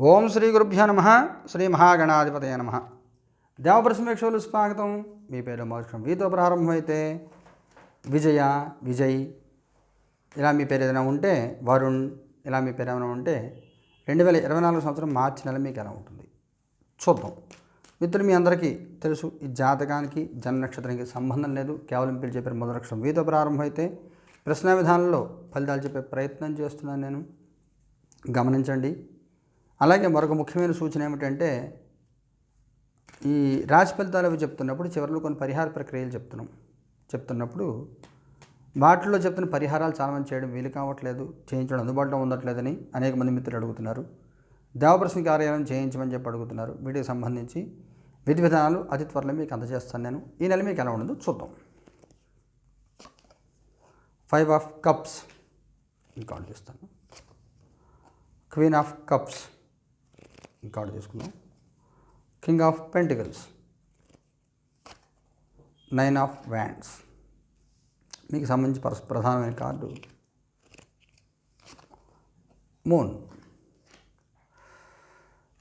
ఓం శ్రీ గురుభ్యో నమ. శ్రీ మహాగణాధిపతయ నమ. దేవప్రసమేక్షలు స్వాగతం. మీ పేరు మోక్షం. మీతో ప్రారంభమైతే విజయ విజయ్. ఇలా మీ పేరు ఏదైనా ఉంటే వరుణ్. ఇలా మీ పేరు ఏమైనా ఉంటే రెండు వేల ఇరవై నాలుగు సంవత్సరం మార్చి నెల మీకు ఎలా ఉంటుంది? చూద్దాం. మిత్రులు మీ అందరికీ తెలుసు ఈ జాతకానికి జన్మ నక్షత్రానికి సంబంధం లేదు. కేవలం పిలిచే పేరు మొదటి నక్షత్రం మీతో ప్రారంభమైతే ప్రశ్న విధానంలో ఫలితాలు చెప్పే ప్రయత్నం చేస్తున్నాను నేను. గమనించండి. అలాగే మరొక ముఖ్యమైన సూచన ఏమిటంటే ఈ రాశి ఫలితాలు అవి చెప్తున్నప్పుడు చివరిలో కొన్ని పరిహార ప్రక్రియలు చెప్తున్నాం. చెప్తున్నప్పుడు వాటిలో చెప్తున్న పరిహారాలు చాలామంది చేయడం వీలు కావట్లేదు చేయించడం అందుబాటులో ఉండట్లేదని అనేక మంది మిత్రులు అడుగుతున్నారు. దేవప్రశ్న కార్యాలయం చేయించమని చెప్పి అడుగుతున్నారు. వీటికి సంబంధించి విధి విధానాలు అతి త్వరలో మీకు అందజేస్తాను నేను. ఈ నెల మీకు ఎలా ఉండదు చూద్దాం. ఫైవ్ ఆఫ్ కప్స్ ఇంకా చూస్తాను క్వీన్ ఆఫ్ కప్స్ కార్డు తీసుకుందాం. King of pentacles. Nine of wands. మీకు సంబంధించి పరస్ ప్రధానమైన కార్డు. మూన్.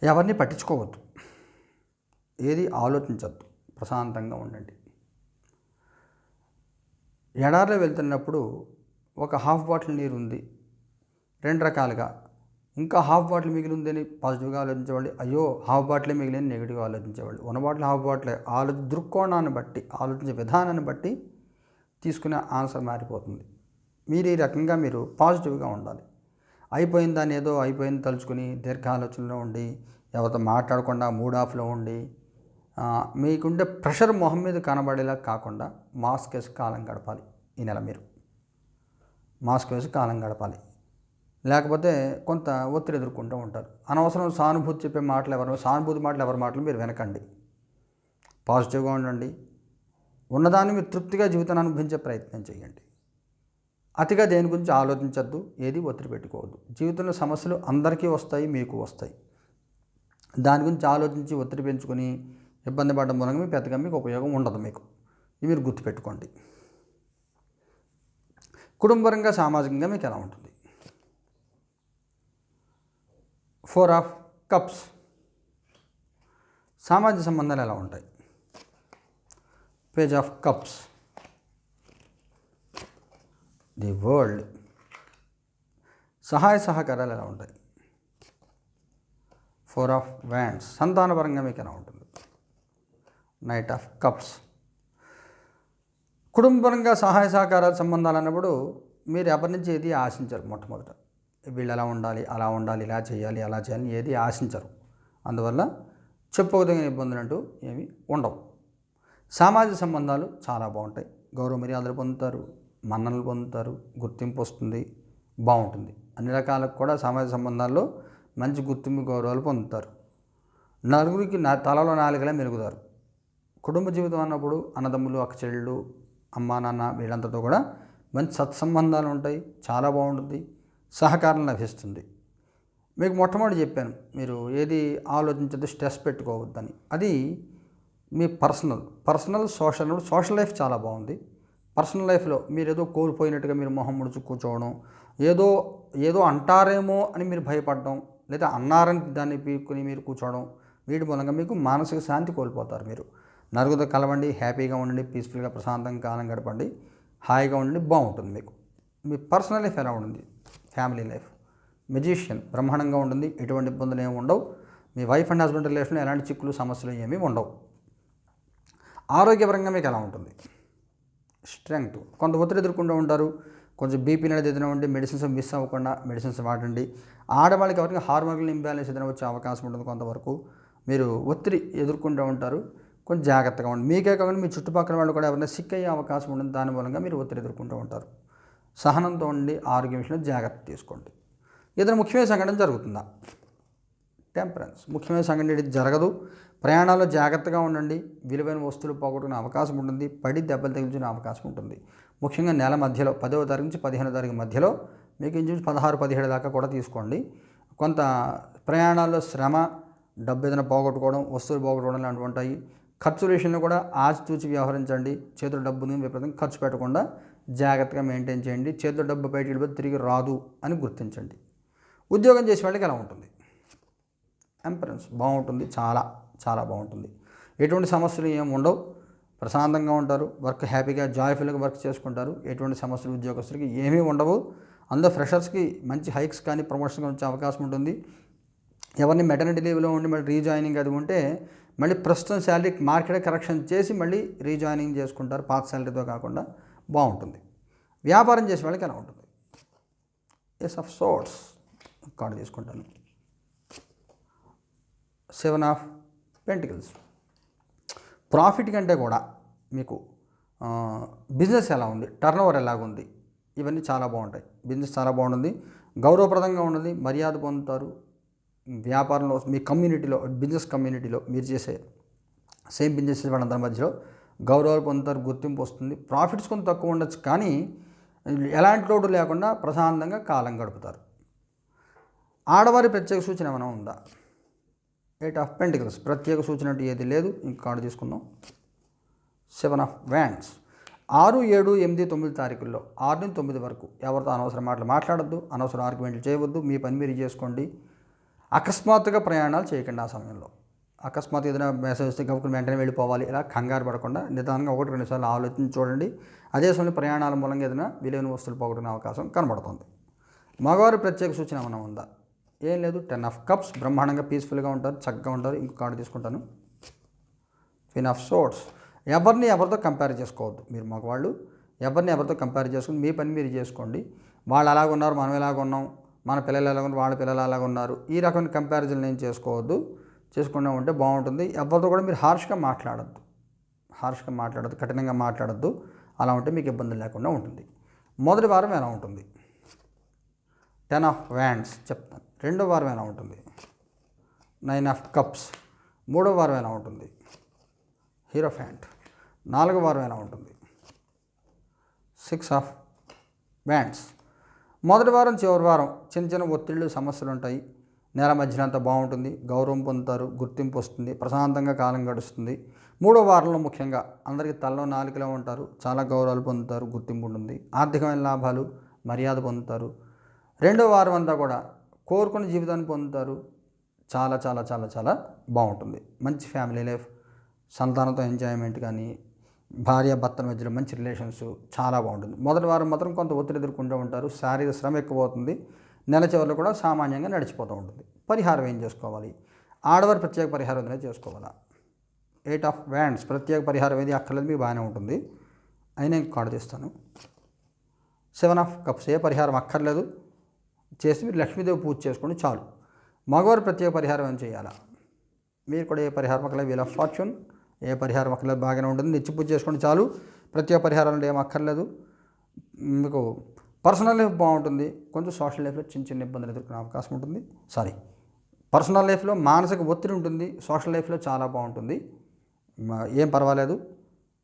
ఎవరిని పట్టించుకోవద్దు. ఏది ఆలోచించద్దు. ప్రశాంతంగా ఉండండి. ఎడారిలో వెళ్తున్నప్పుడు ఒక హాఫ్ బాటిల్ నీరు ఉంది రెండు రకాలుగా ఇంకా హాఫ్ బాటిల్ మిగిలిందని పాజిటివ్గా ఆలోచించేవాళ్ళు అయ్యో హాఫ్ బాటిలే మిగిలిన నెగిటివ్గా ఆలోచించేవాళ్ళు. ఉన్న బాటిల్ హాఫ్ బాటిలే ఆలో దృక్కోణాన్ని బట్టి ఆలోచించే విధానాన్ని బట్టి తీసుకునే ఆన్సర్ మారిపోతుంది. మీరు ఈ రకంగా మీరు పాజిటివ్గా ఉండాలి. అయిపోయిన దాన్ని ఏదో అయిపోయింది తలుచుకుని దీర్ఘ ఆలోచనలో ఉండి ఎవరితో మాట్లాడకుండా మూడ్ ఆఫ్లో ఉండి మీకుండే ప్రెషర్ మొహం మీద కనబడేలా కాకుండా మాస్క్ వేసి కాలం గడపాలి. ఈ నెల మీరు మాస్క్ వేసి కాలం గడపాలి. లేకపోతే కొంత ఒత్తిడి ఎదుర్కొంటూ ఉంటారు. అనవసరం సానుభూతి చెప్పే మాటలు ఎవరు సానుభూతి మాటలు ఎవరి మాటలు మీరు వినకండి. పాజిటివ్గా ఉండండి. ఉన్నదాన్ని మీరు తృప్తిగా జీవితాన్ని అనుభవించే ప్రయత్నం చేయండి. అతిగా దేని గురించి ఆలోచించద్దు ఏది ఒత్తిడి పెట్టుకోవద్దు. జీవితంలో సమస్యలు అందరికీ వస్తాయి మీకు వస్తాయి. దాని గురించి ఆలోచించి ఒత్తిడి పెంచుకొని ఇబ్బంది పడడం మూలంగా మీ పెద్దగా మీకు ఉపయోగం ఉండదు మీకు. ఇది మీరు గుర్తుపెట్టుకోండి. కుటుంబరంగా సామాజికంగా మీకు ఎలా ఉంటుంది? Four of cups. సామాజిక సంబంధాలు ఎలా ఉంటాయి? Page of cups. The world. సహాయ సహకారాలు ఎలా ఉంటాయి? ఫోర్ ఆఫ్ వ్యాండ్స్ సంతానపరంగా మీకు ఎలా ఉంటుంది? Knight of cups. కుటుంబపరంగా సహాయ సహకారాల సంబంధాలు అన్నప్పుడు మీరు ఎవరి నుంచి ఏది ఆశించరు మొట్టమొదట. వీళ్ళు ఎలా ఉండాలి అలా ఉండాలి ఇలా చేయాలి అలా చేయాలి ఏది ఆశించరు. అందువల్ల చెప్పుకోదగిన ఇబ్బందులు అంటూ ఏమి ఉండవు. సామాజిక సంబంధాలు చాలా బాగుంటాయి. గౌరవ మర్యాదలు పొందుతారు మన్ననలు పొందుతారు గుర్తింపు వస్తుంది బాగుంటుంది. అన్ని రకాలకు కూడా సామాజిక సంబంధాల్లో మంచి గుర్తింపు గౌరవాలు పొందుతారు. నలుగురికి నా తలలో నాలుగలా మెరుగుతారు కుటుంబ జీవితం అన్నప్పుడు అన్నదమ్ములు అక్క చెల్లెళ్ళు అమ్మా నాన్న వీళ్ళంతతో కూడా మంచి సత్సంబంధాలు ఉంటాయి. చాలా బాగుంటుంది. సహకారం లభిస్తుంది. మీకు మొట్టమొదటి చెప్పాను మీరు ఏది ఆలోచించదు స్ట్రెస్ పెట్టుకోవద్దని. అది మీ personal personal social social life చాలా బాగుంది. పర్సనల్ లైఫ్లో మీరు ఏదో కోల్పోయినట్టుగా మీరు మొహం ముడుచు కూర్చోవడం ఏదో ఏదో అంటారేమో అని మీరు భయపడడం లేదా అన్నారని దాన్ని పీక్కుని మీరు కూర్చోవడం వీటి మూలంగా మీకు మానసిక శాంతి కోల్పోతారు మీరు. నలుగురితో కలవండి హ్యాపీగా ఉండండి పీస్ఫుల్గా ప్రశాంతంగా కాలం గడపండి హాయిగా ఉండండి బాగుంటుంది మీకు. మీ పర్సనల్ లైఫ్ ఎలా ఉంటుంది ఫ్యామిలీ లైఫ్. మెజిషియన్ బ్రహ్మాండంగా ఉంటుంది ఎటువంటి ఇబ్బందులు ఏమి ఉండవు. మీ వైఫ్ అండ్ హస్బెండ్ రిలేషన్లో ఎలాంటి చిక్కులు సమస్యలు ఏమీ ఉండవు. ఆరోగ్యపరంగా మీకు ఎలా ఉంటుంది? స్ట్రెంగ్త్. కొంత ఒత్తిడి ఎదుర్కొంటూ ఉంటారు. కొంచెం బీపీ అనేది ఏదైనా ఉంటే మెడిసిన్స్ మిస్ అవ్వకుండా మెడిసిన్స్ వాడండి. ఆడవాళ్ళకి ఎవరికి హార్మోనల్ ఇంబ్యాలెన్స్ ఏదైనా వచ్చే అవకాశం ఉంటుంది కొంతవరకు. మీరు ఒత్తిడి ఎదుర్కొంటూ ఉంటారు. కొంచెం జాగ్రత్తగా ఉండండి. మీకే కాకుండా మీ చుట్టుపక్కల వాళ్ళు కూడా ఎవరైనా సిక్ అయ్యే అవకాశం ఉంటుంది. దాని మూలంగా మీరు ఒత్తిడి ఎదుర్కొంటూ ఉంటారు. సహనంతో ఉండి ఆరోగ్య విషయంలో జాగ్రత్త తీసుకోండి. ఏదైనా ముఖ్యమైన సంఘటన జరుగుతుందా? టెంపరెన్స్ ముఖ్యమైన సంఘటన ఇది జరగదు. ప్రయాణాల్లో జాగ్రత్తగా ఉండండి. విలువైన వస్తువులు పోగొట్టుకునే అవకాశం ఉంటుంది. పడి దెబ్బలు తగిలించుకునే అవకాశం ఉంటుంది. ముఖ్యంగా నెల మధ్యలో పదవ తారీఖు నుంచి పదిహేనో తారీఖు మధ్యలో మీకు ఇంచుమించి పదహారు పదిహేడు దాకా కూడా తీసుకోండి. కొంత ప్రయాణాల్లో శ్రమ డబ్బు ఏదైనా పోగొట్టుకోవడం వస్తువులు పోగొట్టుకోవడం లాంటివి ఉంటాయి. ఖర్చు విషయంలో కూడా ఆచితూచి వ్యవహరించండి. చేతుల డబ్బుని విపరీతంగా ఖర్చు పెట్టకుండా జాగ్రత్తగా మెయింటైన్ చేయండి. చేతిలో డబ్బు బయటికి వెళ్ళిపోతే తిరిగి రాదు అని గుర్తించండి. ఉద్యోగం చేసే వాళ్ళకి ఎలా ఉంటుంది? ఎంపరెన్స్ బాగుంటుంది చాలా చాలా బాగుంటుంది. ఎటువంటి సమస్యలు ఏం ఉండవు. ప్రశాంతంగా ఉంటారు వర్క్ హ్యాపీగా జాయ్ఫుల్గా వర్క్ చేసుకుంటారు. ఎటువంటి సమస్యలు ఉద్యోగస్తులకి ఏమీ ఉండవు. అందులో ఫ్రెషర్స్కి మంచి హైక్స్ కానీ ప్రమోషన్ వచ్చే అవకాశం ఉంటుంది. ఎవరిని మెటర్నిటీ లీవ్లో ఉండి మళ్ళీ రీజాయినింగ్ అది ఉంటే మళ్ళీ ప్రస్తుతం శాలరీ మార్కెట్ కరెక్షన్ చేసి మళ్ళీ రీజాయినింగ్ చేసుకుంటారు. పాత శాలరీతో కాకుండా బాగుంటుంది. వ్యాపారం చేసే వాళ్ళకి ఎలా ఉంటుంది. ఎస్ ఆఫ్ సోర్ట్స్ కార్డు తీసుకుంటాను. సెవెన్ ఆఫ్ పెంటికల్స్ ప్రాఫిట్ కంటే కూడా మీకు బిజినెస్ ఎలా ఉంది? టర్న్ ఓవర్ ఎలాగుంది ఇవన్నీ చాలా బాగుంటాయి. బిజినెస్ చాలా బాగుంటుంది. గౌరవప్రదంగా ఉన్నది మర్యాద పొందుతారు. వ్యాపారంలో మీ కమ్యూనిటీలో బిజినెస్ కమ్యూనిటీలో మీరు చేసే సేమ్ బిజినెస్ వాళ్ళందరి మధ్యలో గౌరవాలు పొందుతారు గుర్తింపు వస్తుంది. ప్రాఫిట్స్ కొంత తక్కువ ఉండొచ్చు కానీ ఎలాంటి లోటు లేకుండా ప్రశాంతంగా కాలం గడుపుతారు. ఆడవారి ప్రత్యేక సూచన ఏమైనా ఉందా? ఎయిట్ ఆఫ్ పెంటికల్స్ ప్రత్యేక సూచన అంటే ఏది లేదు. ఇంక కార్డు తీసుకుందాం. సెవెన్ ఆఫ్ వ్యాండ్స్ ఆరు ఏడు ఎనిమిది తొమ్మిది తారీఖుల్లో ఆరు నుంచి తొమ్మిది వరకు ఎవరితో అనవసర మాటలు మాట్లాడద్దు అనవసర ఆర్గ్యుమెంట్లు చేయవద్దు మీ పని మీరు చేసుకోండి. అకస్మాత్తుగా ప్రయాణాలు చేయకండి ఆ సమయంలో. అకస్మాత్ ఏదైనా మెసేజ్ వస్తే గబుకుని వెంటనే వెళ్ళిపోవాలి. ఇలా కంగారు పడకుండా నిదానంగా ఒకటి రెండు సార్లు ఆలోచించి చూడండి. అదే సమయంలో ప్రయాణాల మూలంగా ఏదైనా విలువైన వస్తువులు పోగొట్టుకునే అవకాశం కనబడుతుంది. మగవారి ప్రత్యేక సూచన ఏమైనా ఉందా? ఏం లేదు. టెన్ ఆఫ్ కప్స్ బ్రహ్మాండంగా పీస్ఫుల్గా ఉంటారు చక్కగా ఉంటారు. ఇంకో కార్డు తీసుకుంటాను. ఫిన్ ఆఫ్ సోర్ట్స్ ఎవరిని ఎవరితో కంపేర్ చేసుకోవద్దు. మీరు మగవాళ్ళు ఎవరిని ఎవరితో కంపేర్ చేసుకుని మీ పని మీరు చేసుకోండి. వాళ్ళు అలాగ ఉన్నారు మనం ఎలాగ ఉన్నాం మన పిల్లలు ఎలాగ ఉన్నారు వాళ్ళ పిల్లలు అలాగ ఉన్నారు. ఈ రకమైన కంపారిజన్ నేను చేసుకోవద్దు. చేసుకునే ఉంటే బాగుంటుంది. ఎవరితో కూడా మీరు హార్ష్గా మాట్లాడద్దు. హార్ష్గా మాట్లాడద్దు కఠినంగా మాట్లాడద్దు. అలా ఉంటే మీకు ఇబ్బంది లేకుండా ఉంటుంది. మొదటి వారం ఎలా ఉంటుంది? టెన్ ఆఫ్ వ్యాండ్స్ చెప్తాను. రెండో వారం ఎలా ఉంటుంది? Nine of cups. మూడో వారం ఎలా ఉంటుంది? Hierophant. నాలుగో వారం ఎలా ఉంటుంది? సిక్స్ ఆఫ్ బ్యాండ్స్ మొదటి వారం చివరి వారం చిన్న చిన్న ఒత్తిళ్ళు సమస్యలు ఉంటాయి. నేల మధ్యన అంతా బాగుంటుంది గౌరవం పొందుతారు గుర్తింపు వస్తుంది ప్రశాంతంగా కాలం గడుస్తుంది. మూడో వారంలో ముఖ్యంగా అందరికీ తలలో నాలుకలో ఉంటారు చాలా గౌరవాలు పొందుతారు గుర్తింపు ఉంటుంది ఆర్థికమైన లాభాలు మర్యాద పొందుతారు. రెండో వారం అంతా కూడా కోరుకున్న జీవితాన్ని పొందుతారు చాలా చాలా చాలా చాలా బాగుంటుంది. మంచి ఫ్యామిలీ లైఫ్ సంతానంతో ఎంజాయ్మెంట్ కానీ భార్య భర్తల మధ్యలో మంచి రిలేషన్స్ చాలా బాగుంటుంది. మొదటి వారం మాత్రం కొంత ఒత్తిడి ఎదుర్కొంటూ ఉంటారు శారీరక శ్రమ ఎక్కువ అవుతుంది నెల చివరిలో కూడా సామాన్యంగా నడిచిపోతూ ఉంటుంది. పరిహారం ఏం చేసుకోవాలి? ఆడవారి ప్రత్యేక పరిహారం ఏదైనా చేసుకోవాలా? ఎయిట్ ఆఫ్ వ్యాండ్స్ ప్రత్యేక పరిహారం ఏది? అక్కర్లేదు మీకు బాగానే ఉంటుంది. అని నేను కార్డు చేస్తాను సెవెన్ ఆఫ్ కప్స్ ఏ పరిహారం అక్కర్లేదు. చేసి మీరు లక్ష్మీదేవి పూజ చేసుకోండి చాలు. మగవారు ప్రత్యేక పరిహారం ఏం చేయాలా? మీరు కూడా ఏ పరిహారం అక్కర్లేదు వీల్ ఆఫ్ ఫార్చ్యూన్ ఏ పరిహారం అక్కర్లేదు బాగానే ఉంటుంది. నిత్య పూజ చేసుకోండి చాలు. ప్రత్యేక పరిహారంలో ఏం అక్కర్లేదు. మీకు పర్సనల్ లైఫ్ బాగుంటుంది. కొంచెం సోషల్ లైఫ్లో చిన్న చిన్న ఇబ్బందులు ఎదుర్కొనే అవకాశం ఉంటుంది. సారీ పర్సనల్ లైఫ్లో మానసిక ఒత్తిడి ఉంటుంది. సోషల్ లైఫ్లో చాలా బాగుంటుంది. ఏం పర్వాలేదు.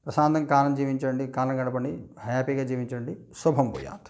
ప్రశాంతంగా కాలం జీవించండి కాలం గడపండి హ్యాపీగా జీవించండి. శుభం పోయాత్